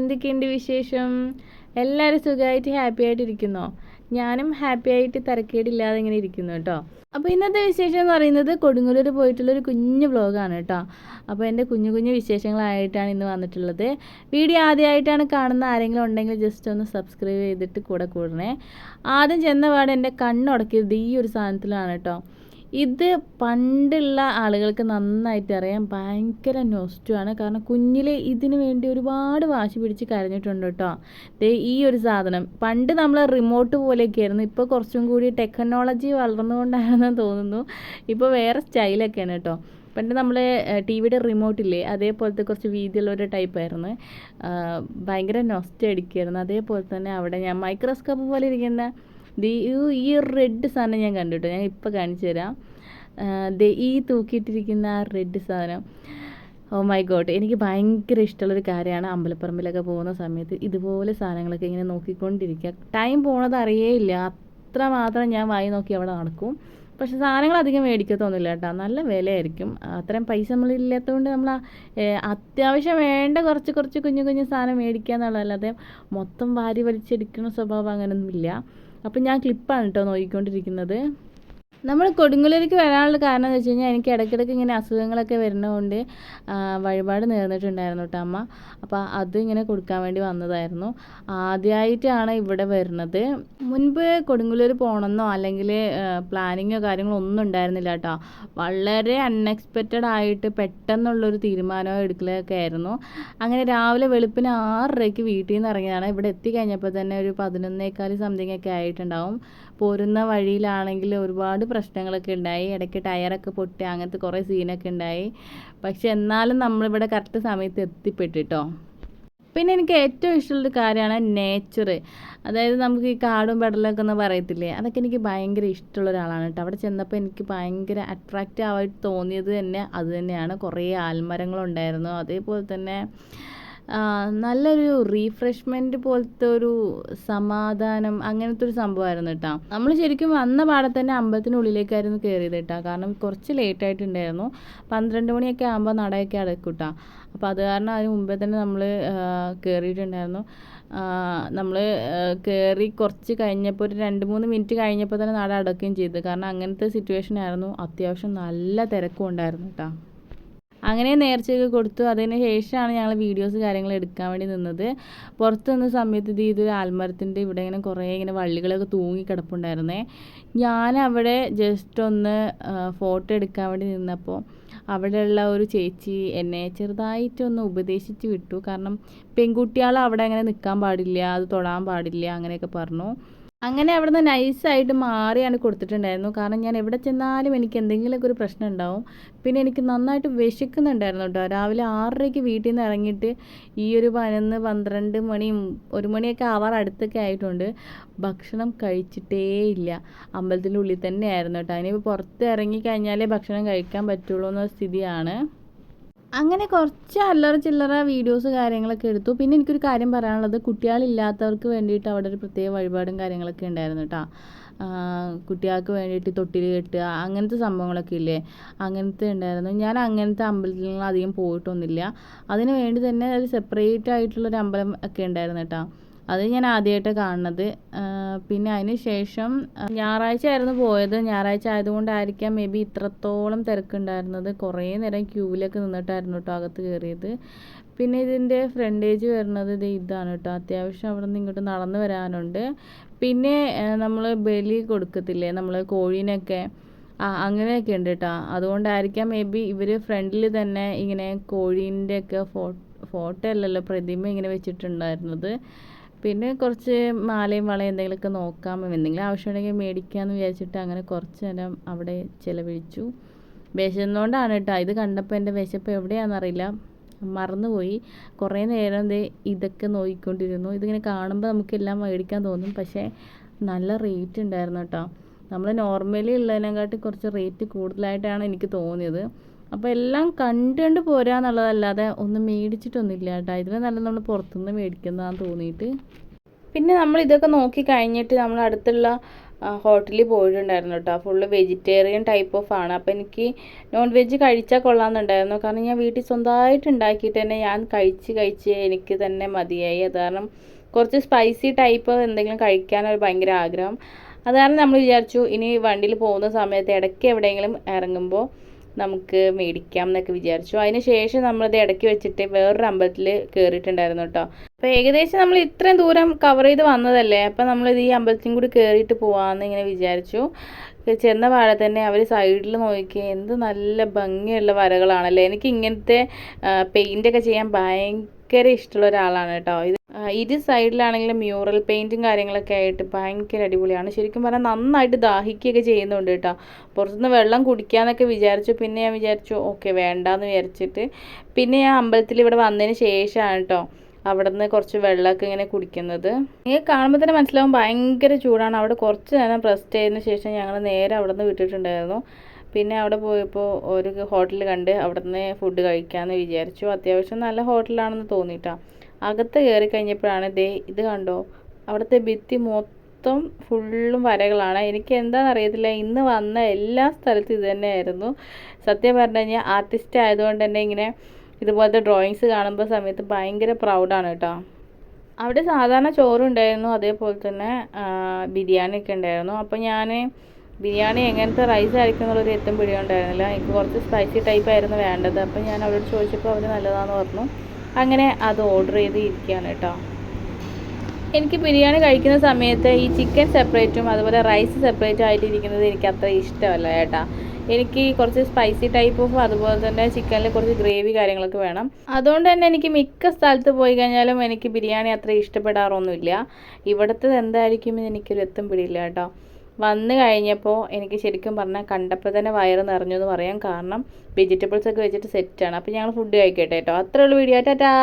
എന്തൊക്കെയുണ്ട് വിശേഷം? എല്ലാവരും സുഖമായിട്ട് ഹാപ്പി ആയിട്ടിരിക്കുന്നോ? ഞാനും ഹാപ്പി ആയിട്ട് തിരക്കേടില്ലാതെ ഇങ്ങനെ ഇരിക്കുന്നു കേട്ടോ. അപ്പോൾ ഇന്നത്തെ വിശേഷം എന്ന് പറയുന്നത് കൊടുങ്ങല്ലൂർ പോയിട്ടുള്ളൊരു കുഞ്ഞു വ്ലോഗാണ് കേട്ടോ. അപ്പോൾ എന്റെ കുഞ്ഞു കുഞ്ഞു വിശേഷങ്ങളായിട്ടാണ് ഇന്ന് വന്നിട്ടുള്ളത്. വീഡിയോ ആദ്യമായിട്ടാണ് കാണുന്ന ആരെങ്കിലും ഉണ്ടെങ്കിൽ ജസ്റ്റ് ഒന്ന് സബ്സ്ക്രൈബ് ചെയ്തിട്ട് കൂടെ കൂടണേ. ആദ്യം ചെന്ന പാടെ എന്റെ കണ്ണുടക്കിയത് ഈ ഒരു സാധനത്തിലാണ് കേട്ടോ. ഇത് പണ്ടുള്ള ആളുകൾക്ക് നന്നായിട്ട് അറിയാം ഭയങ്കര നൊസ്റ്റുമാണ് കാരണം കുഞ്ഞിലെ ഇതിന് വേണ്ടി ഒരുപാട് വാശി പിടിച്ച് കരഞ്ഞിട്ടുണ്ട് കേട്ടോ ദേ ഈ ഒരു സാധനം. പണ്ട് നമ്മൾ റിമോട്ട് പോലെയൊക്കെ ആയിരുന്നു ഇപ്പോൾ കുറച്ചും കൂടി ടെക്നോളജി വളർന്നുകൊണ്ടാണെന്ന് തോന്നുന്നു. ഇപ്പോൾ വേറെ സ്റ്റൈലൊക്കെയാണ് കേട്ടോ പണ്ട് നമ്മൾ ടി വിയുടെ റിമോട്ടില്ലേ അതേപോലത്തെ കുറച്ച് വീതിയുള്ള ഒരു ടൈപ്പായിരുന്നു ഭയങ്കര നൊസ്റ്റ് അടിക്കുമായിരുന്നു അതേപോലെ തന്നെ അവിടെ ഞാൻ മൈക്രോസ്കോപ്പ് പോലെ ഇരിക്കുന്ന ദേ ഈ റെഡ് സാധനം ഞാൻ കണ്ടു ഞാൻ ഇപ്പോൾ കാണിച്ചു തരാം. ദേ ഈ തൂക്കിയിട്ടിരിക്കുന്ന ആ റെഡ് സാധനം. ഓ മൈ ഗോഡ് എനിക്ക് ഭയങ്കര ഇഷ്ടമുള്ളൊരു കാര്യമാണ് അമ്പലപ്പറമ്പിലൊക്കെ പോകുന്ന സമയത്ത് ഇതുപോലെ സാധനങ്ങളൊക്കെ ഇങ്ങനെ നോക്കിക്കൊണ്ടിരിക്കുക. ടൈം പോണത് അറിയേയില്ല. അത്ര മാത്രം ഞാൻ വായി നോക്കി അവിടെ നടക്കും. പക്ഷെ സാധനങ്ങൾ അധികം മേടിക്കത്തൊന്നുമില്ല കേട്ടോ. നല്ല വിലയായിരിക്കും. അത്രയും പൈസ നമ്മളില്ലാത്തതുകൊണ്ട് നമ്മൾ അത്യാവശ്യം വേണ്ട കുറച്ച് കുറച്ച് കുഞ്ഞു കുഞ്ഞു സാധനം മേടിക്കുക എന്നുള്ളതല്ലാതെ മൊത്തം വാരി വലിച്ചെടുക്കുന്ന സ്വഭാവം അങ്ങനെയൊന്നുമില്ല അപ്പം ഞാൻ ക്ലിപ്പാണ് കേട്ടോ നോക്കിക്കൊണ്ടിരിക്കുന്നത്. നമ്മൾ കൊടുങ്ങല്ലൂർക്ക് വരാനുള്ള കാരണം എന്ന് വെച്ച് കഴിഞ്ഞാൽ എനിക്ക് ഇടയ്ക്കിടയ്ക്ക് ഇങ്ങനെ അസുഖങ്ങളൊക്കെ വരുന്നതുകൊണ്ട് വഴിപാട് നേർന്നിട്ടുണ്ടായിരുന്നു കേട്ടോ അമ്മ. അപ്പോൾ അത് ഇങ്ങനെ കൊടുക്കാൻ വേണ്ടി വന്നതായിരുന്നു. ആദ്യമായിട്ടാണ് ഇവിടെ വരുന്നത്. മുൻപ് കൊടുങ്ങല്ലൂർ പോകണമെന്നോ അല്ലെങ്കിൽ പ്ലാനിങ്ങോ കാര്യങ്ങളോ ഒന്നും ഉണ്ടായിരുന്നില്ല കേട്ടോ. വളരെ അൺഎക്സ്പെക്റ്റഡ് ആയിട്ട് പെട്ടെന്നുള്ളൊരു തീരുമാനമോ എടുക്കലൊക്കെ ആയിരുന്നു. അങ്ങനെ രാവിലെ വെളുപ്പിന് ആറരയ്ക്ക് വീട്ടിൽ നിന്ന് ഇറങ്ങിയതാണ്. ഇവിടെ എത്തിക്കഴിഞ്ഞപ്പോൾ തന്നെ ഒരു പതിനൊന്നേക്കാൽ സംതിങ് ഒക്കെ ആയിട്ടുണ്ടാവും. പോരുന്ന വഴിയിലാണെങ്കിൽ ഒരുപാട് പ്രശ്നങ്ങളൊക്കെ ഉണ്ടായി. ഇടയ്ക്ക് ടയറൊക്കെ പൊട്ടി അങ്ങനത്തെ കുറേ സീനൊക്കെ ഉണ്ടായി. പക്ഷെ എന്നാലും നമ്മളിവിടെ കറക്റ്റ് സമയത്ത് എത്തിപ്പെട്ടിട്ടോ. പിന്നെ എനിക്ക് ഏറ്റവും ഇഷ്ടമുള്ളൊരു കാര്യമാണ് നേച്ചർ അതായത് നമുക്ക് ഈ കാടും പെടലൊക്കെ ഒന്ന് പറയത്തില്ലേ? അതൊക്കെ എനിക്ക് ഭയങ്കര ഇഷ്ടമുള്ള ഒരാളാണ് കേട്ടോ. അവിടെ ചെന്നപ്പോൾ എനിക്ക് ഭയങ്കര അട്രാക്റ്റീവ് ആയിട്ട് തോന്നിയത് തന്നെ അത് തന്നെയാണ്. കുറേ ആൽമരങ്ങളുണ്ടായിരുന്നു. അതേപോലെ തന്നെ നല്ലൊരു റീഫ്രഷ്മെന്റ് പോലത്തെ ഒരു സമാധാനം അങ്ങനത്തെ ഒരു സംഭവമായിരുന്നു കേട്ടോ നമ്മൾ ശരിക്കും വന്ന പാടെ തന്നെ അമ്പലത്തിനുള്ളിലേക്കായിരുന്നു കയറിയത് കേട്ടോ കാരണം കുറച്ച് ലേറ്റ് ആയിട്ടുണ്ടായിരുന്നു. പന്ത്രണ്ട് മണിയൊക്കെ ആകുമ്പോൾ നടയൊക്കെ അടക്കും കേട്ടോ അപ്പോൾ അത് കാരണം അതിന് മുമ്പേ തന്നെ നമ്മൾ കയറിയിട്ടുണ്ടായിരുന്നു നമ്മൾ കയറി കുറച്ച് കഴിഞ്ഞപ്പോൾ ഒരു രണ്ട് മൂന്ന് മിനിറ്റ് കഴിഞ്ഞപ്പോൾ തന്നെ നട അടക്കുകയും ചെയ്തു. കാരണം അങ്ങനത്തെ സിറ്റുവേഷൻ ആയിരുന്നു. അത്യാവശ്യം നല്ല തിരക്കും ഉണ്ടായിരുന്നു കേട്ടോ അങ്ങനെ നേർച്ചയൊക്കെ കൊടുത്തു. അതിന് ശേഷമാണ് ഞങ്ങൾ വീഡിയോസ് കാര്യങ്ങൾ എടുക്കാൻ വേണ്ടി നിന്നത്. പുറത്ത് നിന്ന സമയത്ത് ഇത് ഇതൊരു ആൽമരത്തിന്റെ ഇവിടെ ഇങ്ങനെ കുറേ ഇങ്ങനെ വള്ളികളൊക്കെ തൂങ്ങി കിടപ്പുണ്ടായിരുന്നേ. ഞാൻ അവിടെ ജസ്റ്റ് ഒന്ന് ഫോട്ടോ എടുക്കാൻ വേണ്ടി നിന്നപ്പോൾ അവിടെയുള്ള ഒരു ചേച്ചി എന്നെ ചെറുതായിട്ടൊന്ന് ഉപദേശിച്ച് വിട്ടു. കാരണം പെൺകുട്ടികൾ അവിടെ അങ്ങനെ നിൽക്കാൻ പാടില്ല അത് തൊടാൻ പാടില്ല അങ്ങനെയൊക്കെ പറഞ്ഞു. അങ്ങനെ അവിടെ നിന്ന് നൈസായിട്ട് മാറിയാണ് കൊടുത്തിട്ടുണ്ടായിരുന്നു. കാരണം ഞാൻ എവിടെ ചെന്നാലും എനിക്ക് എന്തെങ്കിലുമൊക്കെ ഒരു പ്രശ്നം ഉണ്ടാവും. പിന്നെ എനിക്ക് നന്നായിട്ട് വിശക്കുന്നുണ്ടായിരുന്നു കേട്ടോ രാവിലെ ആറരയ്ക്ക് വീട്ടിൽ നിന്ന് ഇറങ്ങിയിട്ട് ഈ ഒരു പതിനൊന്ന് പന്ത്രണ്ട് മണിയും ഒരു മണിയൊക്കെ ആവാർ അടുത്തൊക്കെ ആയിട്ടുണ്ട്. ഭക്ഷണം കഴിച്ചിട്ടേ ഇല്ല. അമ്പലത്തിന്റെ ഉള്ളിൽ തന്നെ ആയിരുന്നു കേട്ടോ അതിനിപ്പോൾ പുറത്ത് ഇറങ്ങി കഴിഞ്ഞാലേ ഭക്ഷണം കഴിക്കാൻ പറ്റുള്ളൂ എന്ന സ്ഥിതിയാണ്. അങ്ങനെ കുറച്ച് അല്ലറ ചില്ലറ വീഡിയോസ് കാര്യങ്ങളൊക്കെ എടുത്തു. പിന്നെ എനിക്കൊരു കാര്യം പറയാനുള്ളത് കുട്ടികളില്ലാത്തവർക്ക് വേണ്ടിയിട്ട് അവിടെ ഒരു പ്രത്യേക വഴിപാടും കാര്യങ്ങളൊക്കെ ഉണ്ടായിരുന്നു കേട്ടോ കുട്ടികൾക്ക് വേണ്ടിയിട്ട് തൊട്ടിൽ കെട്ടുക അങ്ങനത്തെ സംഭവങ്ങളൊക്കെ ഇല്ലേ? അങ്ങനത്തെ ഉണ്ടായിരുന്നു. ഞാൻ അങ്ങനത്തെ അമ്പലത്തിൽ അധികം പോയിട്ടൊന്നുമില്ല. അതിന് വേണ്ടി തന്നെ ഒരു സെപ്പറേറ്റ് ആയിട്ടുള്ളൊരു അമ്പലം ഒക്കെ ഉണ്ടായിരുന്നു കേട്ടോ അത് ഞാൻ ആദ്യമായിട്ട് കാണുന്നത്. പിന്നെ അതിന് ശേഷം ഞായറാഴ്ച ആയിരുന്നു പോയത്. ഞായറാഴ്ച ആയതുകൊണ്ടായിരിക്കാം മേ ബി ഇത്രത്തോളം തിരക്കുണ്ടായിരുന്നത്. കുറേ നേരം ക്യൂവിലൊക്കെ നിന്നിട്ടായിരുന്നു കേട്ടോ അകത്ത് കയറിയത് പിന്നെ ഇതിന്റെ ഫ്രണ്ടേജ് വരുന്നത് ഇത് ഇതാണ് കേട്ടോ അത്യാവശ്യം അവിടെ നിന്ന് ഇങ്ങോട്ട് നടന്നു വരാനുണ്ട്. പിന്നെ നമ്മൾ ബലി കൊടുക്കത്തില്ലേ? നമ്മൾ കോഴീനൊക്കെ. ആ അങ്ങനെയൊക്കെ ഉണ്ട് കേട്ടോ അതുകൊണ്ടായിരിക്കാം മേ ബി ഇവർ ഫ്രണ്ടിൽ തന്നെ ഇങ്ങനെ കോഴീന്റെ ഒക്കെ ഫോട്ടോ അല്ലല്ലോ പ്രതിമ ഇങ്ങനെ വെച്ചിട്ടുണ്ടായിരുന്നത്. പിന്നെ കുറച്ച് മാലയും വളയും എന്തെങ്കിലുമൊക്കെ നോക്കാം. എന്തെങ്കിലും ആവശ്യമുണ്ടെങ്കിൽ മേടിക്കാമെന്ന് വിചാരിച്ചിട്ട് അങ്ങനെ കുറച്ച് നേരം അവിടെ ചിലവഴിച്ചു. വിശന്നുകൊണ്ടാണ് കേട്ടോ. ഇത് കണ്ടപ്പോൾ എന്റെ വിശപ്പ് എവിടെയാണെന്നറിയില്ല. മറന്നുപോയി. കുറേ നേരം ദേ ഇതൊക്കെ നോക്കിക്കൊണ്ടിരുന്നു. ഇതിങ്ങനെ കാണുമ്പോൾ നമുക്കെല്ലാം മേടിക്കാൻ തോന്നും. പക്ഷേ നല്ല റേറ്റ് ഉണ്ടായിരുന്നു കേട്ടോ. നമ്മൾ നോർമലി ഉള്ളതിനെക്കാട്ടി കുറച്ച് റേറ്റ് കൂടുതലായിട്ടാണ് എനിക്ക് തോന്നിയത്. അപ്പോൾ എല്ലാം കണ്ടുകൊണ്ട് പോരാന്നുള്ളതല്ലാതെ ഒന്നും മേടിച്ചിട്ടൊന്നുമില്ല കേട്ടോ. ഇതിന് നല്ല നമ്മൾ പുറത്തുനിന്ന് മേടിക്കുന്നതാണെന്ന് തോന്നിയിട്ട് പിന്നെ നമ്മൾ ഇതൊക്കെ നോക്കി കഴിഞ്ഞിട്ട് നമ്മൾ അടുത്തുള്ള ഹോട്ടലിൽ പോയിട്ടുണ്ടായിരുന്നു കേട്ടോ. ഫുള്ള് വെജിറ്റേറിയൻ ടൈപ്പ് ഓഫ് ആണ്. അപ്പോൾ എനിക്ക് നോൺ വെജ് കഴിച്ചാൽ കൊള്ളാമെന്നുണ്ടായിരുന്നു. കാരണം ഞാൻ വീട്ടിൽ സ്വന്തമായിട്ട് ഉണ്ടാക്കിയിട്ട് തന്നെ ഞാൻ കഴിച്ച് കഴിച്ച് എനിക്ക് തന്നെ മതിയായി. അത് കാരണം കുറച്ച് സ്പൈസി ടൈപ്പ് എന്തെങ്കിലും കഴിക്കാനൊരു ഭയങ്കര ആഗ്രഹം. അത് കാരണം നമ്മൾ വിചാരിച്ചു ഇനി വണ്ടിയിൽ പോകുന്ന സമയത്ത് ഇടയ്ക്ക് എവിടെയെങ്കിലും ഇറങ്ങുമ്പോൾ നമുക്ക് മേടിക്കാം എന്നൊക്കെ വിചാരിച്ചു. അതിന് ശേഷം നമ്മളത് ഇടയ്ക്ക് വെച്ചിട്ട് വേറൊരു അമ്പലത്തിൽ കയറിയിട്ടുണ്ടായിരുന്നു കേട്ടോ. അപ്പോൾ ഏകദേശം നമ്മൾ ഇത്രയും ദൂരം കവർ ചെയ്ത് വന്നതല്ലേ? അപ്പോൾ നമ്മളിത് ഈ അമ്പലത്തിലും കൂടി കയറിയിട്ട് പോകാമെന്ന് ഇങ്ങനെ വിചാരിച്ചു. ചെന്ന വാഴ തന്നെ അവർ സൈഡിൽ നോക്കി എന്ത് നല്ല ഭംഗിയുള്ള വരകളാണല്ലേ? എനിക്ക് ഇങ്ങനത്തെ പെയിന്റൊക്കെ ചെയ്യാൻ ഭയങ്കര ഇഷ്ടമുള്ള ഒരാളാണ് കേട്ടോ. ഇത് ഇരു സൈഡിലാണെങ്കിലും മ്യൂറൽ പെയിന്റും കാര്യങ്ങളൊക്കെ ആയിട്ട് ഭയങ്കര അടിപൊളിയാണ്. ശരിക്കും പറഞ്ഞാൽ നന്നായിട്ട് ദാഹിക്കുകയൊക്കെ ചെയ്യുന്നുണ്ട് കേട്ടോ. പുറത്തുനിന്ന് വെള്ളം കുടിക്കാമെന്നൊക്കെ വിചാരിച്ചു പിന്നെ ഞാൻ വിചാരിച്ചു ഓക്കെ വേണ്ടാന്ന് വിചാരിച്ചിട്ട്. പിന്നെ ഞാൻ അമ്പലത്തിൽ ഇവിടെ വന്നതിന് ശേഷമാണ് കേട്ടോ അവിടെ നിന്ന് കുറച്ച് വെള്ളമൊക്കെ ഇങ്ങനെ കുടിക്കുന്നത്. നിങ്ങൾക്ക് കാണുമ്പോൾ തന്നെ മനസ്സിലാവും ഭയങ്കര ചൂടാണ്. അവിടെ കുറച്ച് നേരം റെസ്റ്റ് ചെയ്തതിന് ശേഷം ഞങ്ങൾ നേരെ അവിടെ നിന്ന് വിട്ടിട്ടുണ്ടായിരുന്നു. പിന്നെ അവിടെ പോയപ്പോൾ ഒരു ഹോട്ടൽ കണ്ട് അവിടെ നിന്ന് ഫുഡ് കഴിക്കാമെന്ന് വിചാരിച്ചു. അത്യാവശ്യം നല്ല ഹോട്ടലാണെന്ന് തോന്നിയിട്ടാണ് അകത്ത് കയറി കഴിഞ്ഞപ്പോഴാണ് ദേ ഇത് കണ്ടോ? അവിടുത്തെ ഭിത്തി മൊത്തം ഫുള്ളും വരകളാണ്. എനിക്ക് എന്താണെന്ന് അറിയത്തില്ല. ഇന്ന് വന്ന എല്ലാ സ്ഥലത്തും ഇത് തന്നെയായിരുന്നു. സത്യം പറഞ്ഞു കഴിഞ്ഞാൽ ആർട്ടിസ്റ്റ് ആയതുകൊണ്ട് തന്നെ ഇങ്ങനെ ഇതുപോലത്തെ ഡ്രോയിങ്സ് കാണുമ്പോൾ സമയത്ത് ഭയങ്കര പ്രൗഡാണ് കേട്ടോ. അവിടെ സാധാരണ ചോറുണ്ടായിരുന്നു. അതേപോലെ തന്നെ ബിരിയാണി ഒക്കെ ഉണ്ടായിരുന്നു. അപ്പോൾ ഞാൻ ബിരിയാണി എങ്ങനത്തെ റൈസ് ആയിരിക്കും എന്നുള്ളൊരു എത്തും പിടിയുണ്ടായിരുന്നില്ല എനിക്ക് കുറച്ച് സ്പൈസി ടൈപ്പ് ആയിരുന്നു വേണ്ടത്. അപ്പം ഞാൻ അവരോട് ചോദിച്ചപ്പോൾ അവർ നല്ലതാണെന്ന് പറഞ്ഞു. അങ്ങനെ അത് ഓർഡർ ചെയ്ത് ഇരിക്കുകയാണ് കേട്ടോ. എനിക്ക് ബിരിയാണി കഴിക്കുന്ന സമയത്ത് ഈ ചിക്കൻ സെപ്പറേറ്റും അതുപോലെ റൈസ് സെപ്പറേറ്റും ആയിട്ട് ഇരിക്കുന്നത് എനിക്ക് അത്ര ഇഷ്ടമല്ല കേട്ടോ. എനിക്ക് കുറച്ച് സ്പൈസി ടൈപ്പും അതുപോലെ തന്നെ ചിക്കനിൽ കുറച്ച് ഗ്രേവി കാര്യങ്ങളൊക്കെ വേണം. അതുകൊണ്ട് തന്നെ എനിക്ക് മിക്ക സ്ഥലത്ത് പോയി കഴിഞ്ഞാലും എനിക്ക് ബിരിയാണി അത്ര ഇഷ്ടപ്പെടാറൊന്നുമില്ല. ഇവിടുത്തെ എന്തായിരിക്കും എനിക്കൊരു എത്തും പിടിയില്ല കേട്ടോ. വന്നു കഴിഞ്ഞപ്പോൾ എനിക്ക് ശരിക്കും പറഞ്ഞാൽ കണ്ടപ്പോൾ തന്നെ വയറ് നിറഞ്ഞു എന്ന് പറയാം കാരണം വെജിറ്റബിൾസ് ഒക്കെ വെച്ചിട്ട് സെറ്റാണ് അപ്പോൾ ഞങ്ങൾ ഫുഡ് കഴിക്കട്ടെ കേട്ടോ അത്രേ ഉള്ളൂ വീഡിയോ ടാറ്റാ